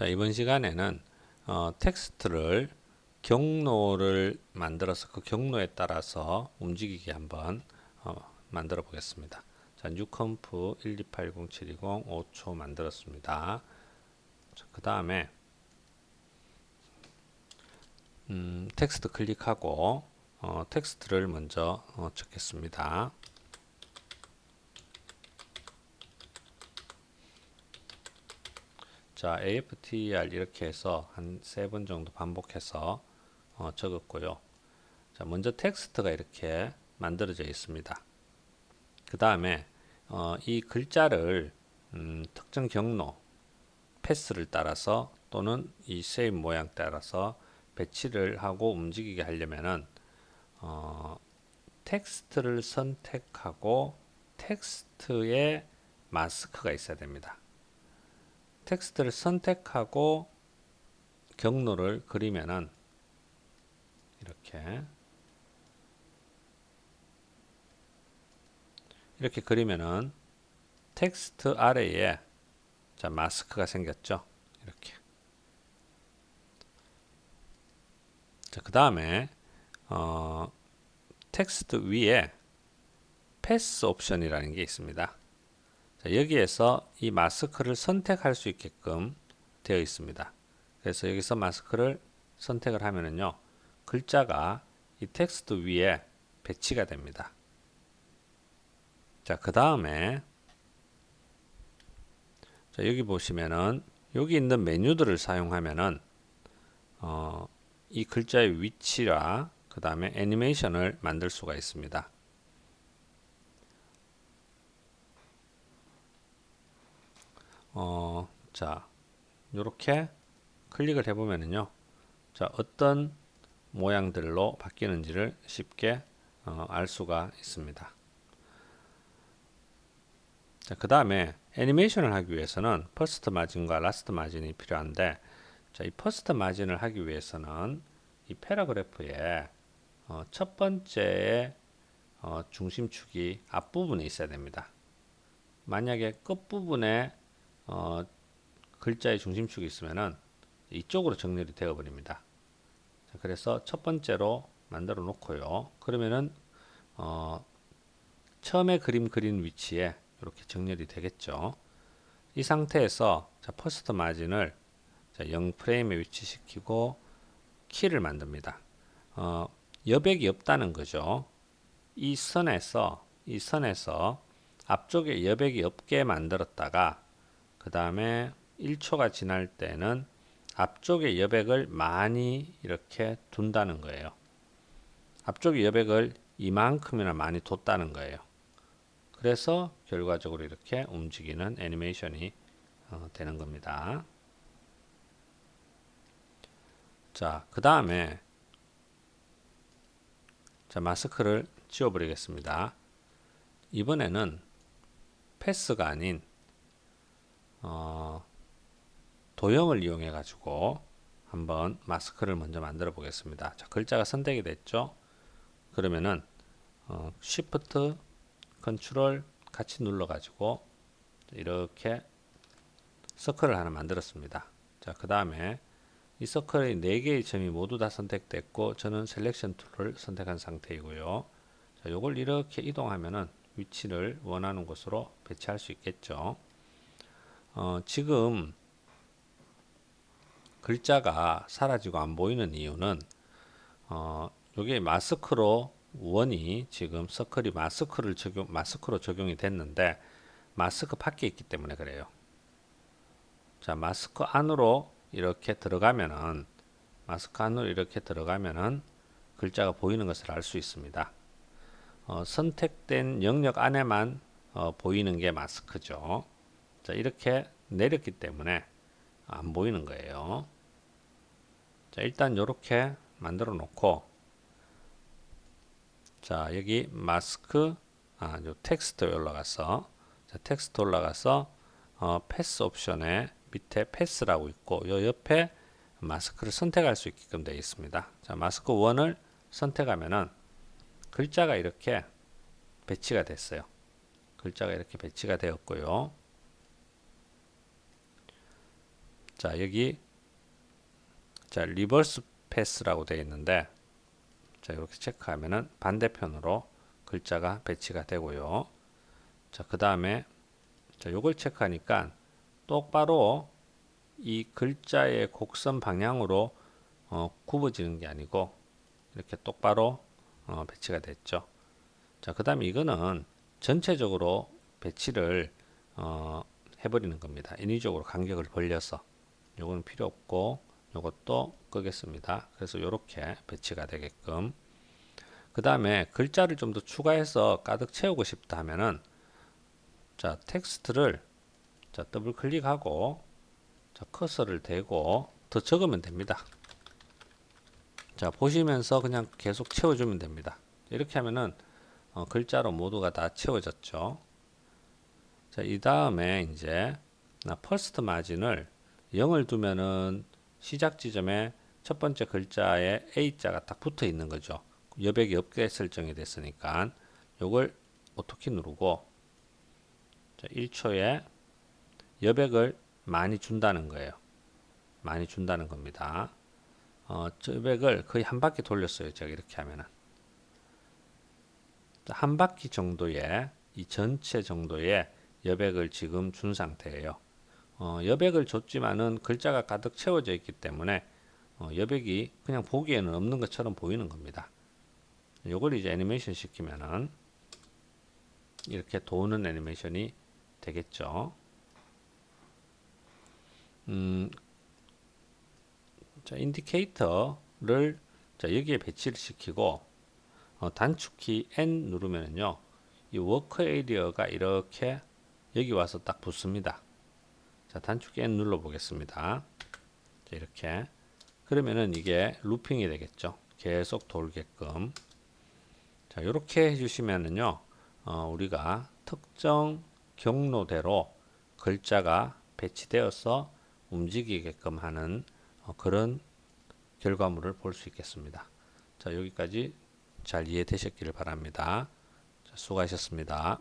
자, 이번 시간에는 어, 텍스트를 경로를 만들어서 그 경로에 따라서 움직이게 한번 어, 만들어 보겠습니다. 자, 뉴컴프 1280720 5초 만들었습니다. 그 다음에 음, 텍스트 클릭하고 어, 텍스트를 먼저 어, 적겠습니다. 자, AFTR 이렇게 해서 한 세 번 정도 반복해서 어, 적었고요. 자, 먼저 텍스트가 이렇게 만들어져 있습니다. 그 다음에 어, 이 글자를 음, 특정 경로 패스를 따라서 또는 이 세임 모양 따라서 배치를 하고 움직이게 하려면은 어, 텍스트를 선택하고 텍스트에 마스크가 있어야 됩니다. 텍스트를 선택하고 경로를 그리면은 이렇게 이렇게 그리면은 텍스트 아래에 자 마스크가 생겼죠. 이렇게. 자, 그 다음에 어, 텍스트 위에 패스 옵션이라는 게 있습니다. 자, 여기에서 이 마스크를 선택할 수 있게끔 되어 있습니다. 그래서 여기서 마스크를 선택을 하면은요, 글자가 이 텍스트 위에 배치가 됩니다. 자, 그 다음에 자, 여기 보시면은 여기 있는 메뉴들을 사용하면은 어, 이 글자의 위치와 그 다음에 애니메이션을 만들 수가 있습니다. 어, 자, 이렇게 클릭을 해보면은요, 자, 어떤 모양들로 바뀌는지를 쉽게 어, 알 수가 있습니다. 자, 그 다음에 애니메이션을 하기 위해서는 퍼스트 마진과 라스트 마진이 필요한데, 자, 이 퍼스트 마진을 하기 위해서는 이 패러그래프에 어, 첫 번째의 어, 중심축이 앞부분에 있어야 됩니다. 만약에 끝부분에 어, 글자의 중심축이 있으면은 이쪽으로 정렬이 되어 버립니다. 자, 그래서 첫 번째로 만들어 놓고요. 그러면은 어, 처음에 그림 그린 위치에 이렇게 정렬이 되겠죠. 이 상태에서 자, 퍼스트 마진을 자, 0 프레임에 위치시키고 키를 만듭니다. 어, 여백이 없다는 거죠. 이 선에서 이 선에서 앞쪽에 여백이 없게 만들었다가 그 다음에 1초가 지날 때는 앞쪽에 여백을 많이 이렇게 둔다는 거예요. 앞쪽에 여백을 이만큼이나 많이 뒀다는 거예요. 그래서 결과적으로 이렇게 움직이는 애니메이션이 어, 되는 겁니다. 자, 그 다음에 자, 마스크를 지워버리겠습니다. 이번에는 패스가 아닌 어, 도형을 이용해 가지고 한번 마스크를 먼저 만들어 보겠습니다. 자, 글자가 선택이 됐죠? 그러면은 어, Shift, Ctrl 같이 눌러 가지고 이렇게 서클을 하나 만들었습니다. 자, 그 다음에 이 서클의 4개의 점이 모두 다 선택됐고 저는 셀렉션 툴을 선택한 상태이고요. 자, 요걸 이렇게 이동하면은 위치를 원하는 곳으로 배치할 수 있겠죠. 어, 지금 글자가 사라지고 안 보이는 이유는 어, 요게 마스크로 원이 지금 서클이 마스크를 적용 마스크로 적용이 됐는데 마스크 밖에 있기 때문에 그래요. 자, 마스크 안으로 이렇게 들어가면은 마스크 안으로 이렇게 들어가면은 글자가 보이는 것을 알 수 있습니다. 어, 선택된 영역 안에만 어, 보이는 게 마스크죠. 자, 이렇게 내렸기 때문에 안 보이는 거예요. 자, 일단 이렇게 만들어 놓고 자, 여기 마스크 아, 요 텍스트 올라가서 자, 텍스트 올라가서 어, 패스 옵션에 밑에 패스라고 있고 요 옆에 마스크를 선택할 수 있게끔 되어 있습니다. 자, 마스크 1을 선택하면은 글자가 이렇게 배치가 됐어요. 글자가 이렇게 배치가 되었고요. 자, 여기 자, 리버스 패스라고 되어 있는데 자, 이렇게 체크하면은 반대편으로 글자가 배치가 되고요. 자, 그 다음에 자, 요걸 체크하니까 똑바로 이 글자의 곡선 방향으로 어, 굽어지는 게 아니고 이렇게 똑바로 어, 배치가 됐죠. 자, 그 다음에 이거는 전체적으로 배치를 어, 해버리는 겁니다. 인위적으로 간격을 벌려서 요거는 필요 없고 요것도 끄겠습니다. 그래서 이렇게 배치가 되게끔 그 다음에 글자를 좀 더 추가해서 가득 채우고 싶다 하면은 자 텍스트를 자 더블 클릭하고 자 커서를 대고 더 적으면 됩니다. 자 보시면서 그냥 계속 채워주면 됩니다. 이렇게 하면은 어, 글자로 모두가 다 채워졌죠. 자, 이 다음에 이제 나 퍼스트 마진을 0을 두면은 시작 지점에 첫 번째 글자에 A자가 딱 붙어 있는 거죠. 여백이 없게 설정이 됐으니까 요걸 오토키 누르고 자, 1초에 여백을 많이 준다는 거예요. 많이 준다는 겁니다. 어, 저 여백을 거의 한 바퀴 돌렸어요. 제가 이렇게 하면은. 자, 한 바퀴 정도의 이 전체 정도의 여백을 지금 준 상태예요. 어, 여백을 줬지만은 글자가 가득 채워져 있기 때문에 어, 여백이 그냥 보기에는 없는 것처럼 보이는 겁니다. 요걸 이제 애니메이션 시키면은 이렇게 도는 애니메이션이 되겠죠. 음, 자, 인디케이터를 자, 여기에 배치를 시키고 어, 단축키 N 누르면은요. 이 워커 에리어가 이렇게 여기 와서 딱 붙습니다. 자, 단축키 N 눌러 보겠습니다. 자, 이렇게 그러면은 이게 루핑이 되겠죠. 계속 돌게끔. 자, 이렇게 해주시면은요, 어, 우리가 특정 경로대로 글자가 배치되어서 움직이게끔 하는 어, 그런 결과물을 볼 수 있겠습니다. 자, 여기까지 잘 이해되셨기를 바랍니다. 자, 수고하셨습니다.